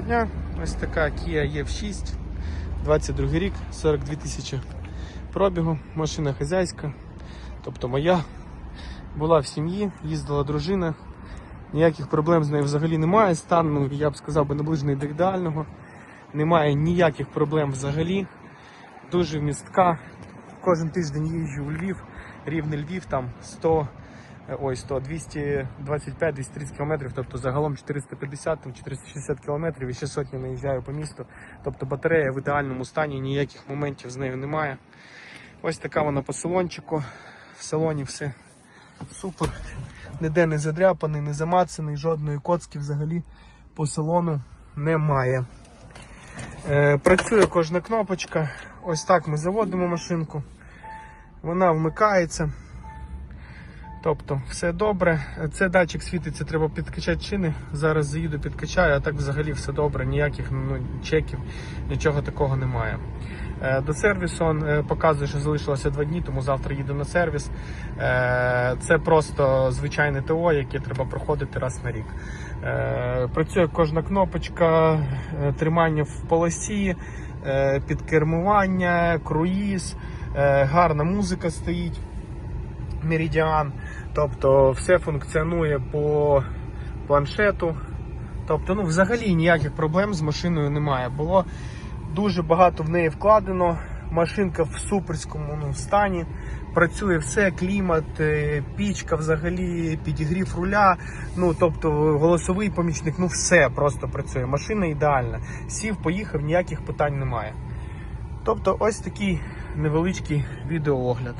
Дня, ось така Kia EV6, 22 рік, 42 тисячі пробігу, машина хазяйська, тобто моя. Була в сім'ї, їздила дружина, ніяких проблем з нею взагалі немає. Стан, ну, я б сказав, би наближений до ідеального. Немає ніяких проблем взагалі. Дуже містка. Кожен тиждень їжджу у Львів, рівний Львів, там 100, е, ой, 100, 225, 230 кілометрів, тобто загалом 450-460 кілометрів і ще сотні наїжджаю по місту. Тобто батарея в ідеальному стані, ніяких моментів з нею немає. Ось така вона по салончику. В салоні все супер. Ніде не задряпаний, не замацаний, жодної коцки взагалі по салону немає. Е, працює кожна кнопочка. Ось так ми заводимо машинку. Вона вмикається. Тобто все добре. Це датчик світиться, треба підкачати чини. Зараз заїду, підкачаю, а так взагалі все добре, ніяких ну, чеків, нічого такого немає. Е, До сервісу е, показує, що залишилося два дні, тому завтра їду на сервіс. Е, Це просто звичайне ТО, яке треба проходити раз на рік. Працює кожна кнопочка, тримання в полосі, підкермування, круїз, гарна музика стоїть. Меридіан. Тобто все функціонує по планшету. Тобто, ну, взагалі ніяких проблем з машиною немає. Було дуже багато в неї вкладено. Машинка в суперському ну, стані. Працює все, клімат, е, пічка, взагалі, підігрів руля. Ну, тобто голосовий помічник, ну все просто працює. Машина ідеальна. Сів, поїхав, ніяких питань немає. Тобто, ось такий невеличкий відеоогляд.